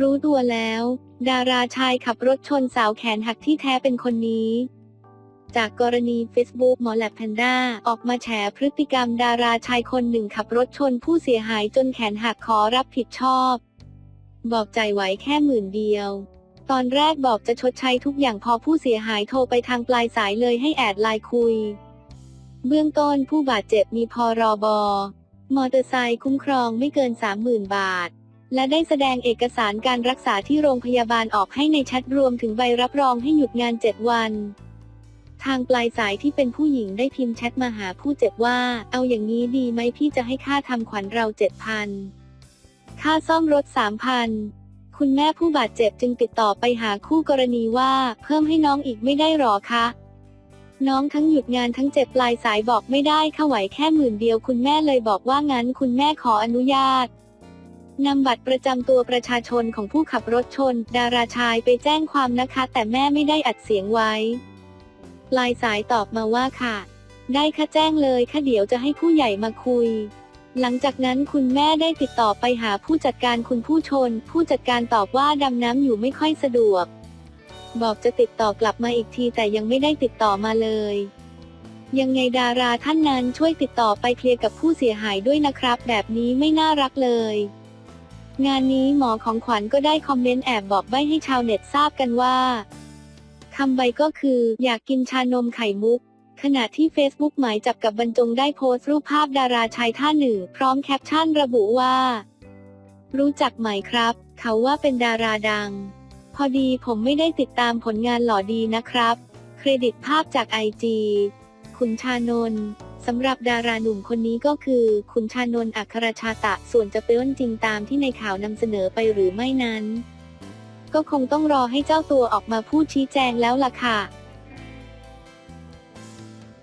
รู้ตัวแล้ว ดาราชายขับรถชนสาวแขนหักที่แท้เป็นคนนี้ จากกรณี Facebook หมอแลบแพนด้าออกมาแฉพฤติกรรมดาราชายคนหนึ่งขับรถชนผู้เสียหายจนแขนหักขอรับผิดชอบ บอกใจไหวแค่หมื่นเดียว ตอนแรกบอกจะชดใช้ทุกอย่างพอผู้เสียหายโทรไปทางปลายสายเลยให้แอดไลน์คุย เบื้องต้นผู้บาดเจ็บมีพรบมอเตอร์ไซค์คุ้มครองไม่เกิน 30,000 บาท และได้แสดงเอกสารการรักษาที่โรงพยาบาลออกให้ในแชทรวมถึงใบรับรองให้หยุดงาน 7 วัน ทางปลายสายที่เป็นผู้หญิงได้พิมพ์แชทมาหาผู้เจ็บว่า เอาอย่างนี้ดีไหมพี่จะให้ค่าทำขวัญเรา 7,000 ค่าซ่อมรถ 3,000 คุณแม่ผู้บาดเจ็บจึงติดต่อไปหาคู่กรณีว่า เพิ่มให้น้องอีกไม่ได้หรอคะน้องทั้งหยุดงานทั้งเจ็บปลายสายบอกไม่ได้ค่ะไหวแค่หมื่นเดียวคุณแม่เลยบอกว่างั้นคุณแม่ขออนุญาต นำบัตรประจำตัวประชาชนของผู้ขับรถชน ดาราชายไปแจ้งความนะคะ แต่แม่ไม่ได้อัดเสียงไว้ปลายสายตอบมาว่าค่ะ ได้ค่ะแจ้งเลยค่ะเดี๋ยวจะให้ผู้ใหญ่มาคุย หลังจากนั้นคุณแม่ได้ติดต่อไปหาผู้จัดการคุณผู้ชน ผู้จัดการตอบว่าดำน้ำอยู่ไม่ค่อยสะดวก บอกจะติดต่อกลับมาอีกทีแต่ยังไม่ได้ติดต่อมาเลยยังไงดาราท่านนั้นช่วยติดต่อไปเคลียร์กับผู้เสียหายด้วยนะครับ แบบนี้ไม่น่ารักเลย งานนี้หมอของขวัญก็ได้คอมเมนต์แอบบอกใบ้ให้ชาวเน็ตทราบกันว่าคำใบก็คืออยากกินชานมไข่มุก ขณะที่ Facebook หมายจับกับบรรจงได้โพสต์รูปภาพดาราชายท่านหนึ่ง พร้อมแคปชั่นระบุว่า รู้จักไหมครับ เขาว่าเป็นดาราดัง พอดีผมไม่ได้ติดตามผลงานหล่อดีนะครับ เครดิตภาพจากไอจีคุณชานนท์ สำหรับดาราหนุ่มคนนี้ก็คือ คุณชานนท์อัครชาตะ ส่วนจะเป็นจริงตามที่ในข่าวนำเสนอไปหรือไม่นั้น ก็คงต้องรอให้เจ้าตัวออกมาพูดชี้แจงแล้วล่ะค่ะ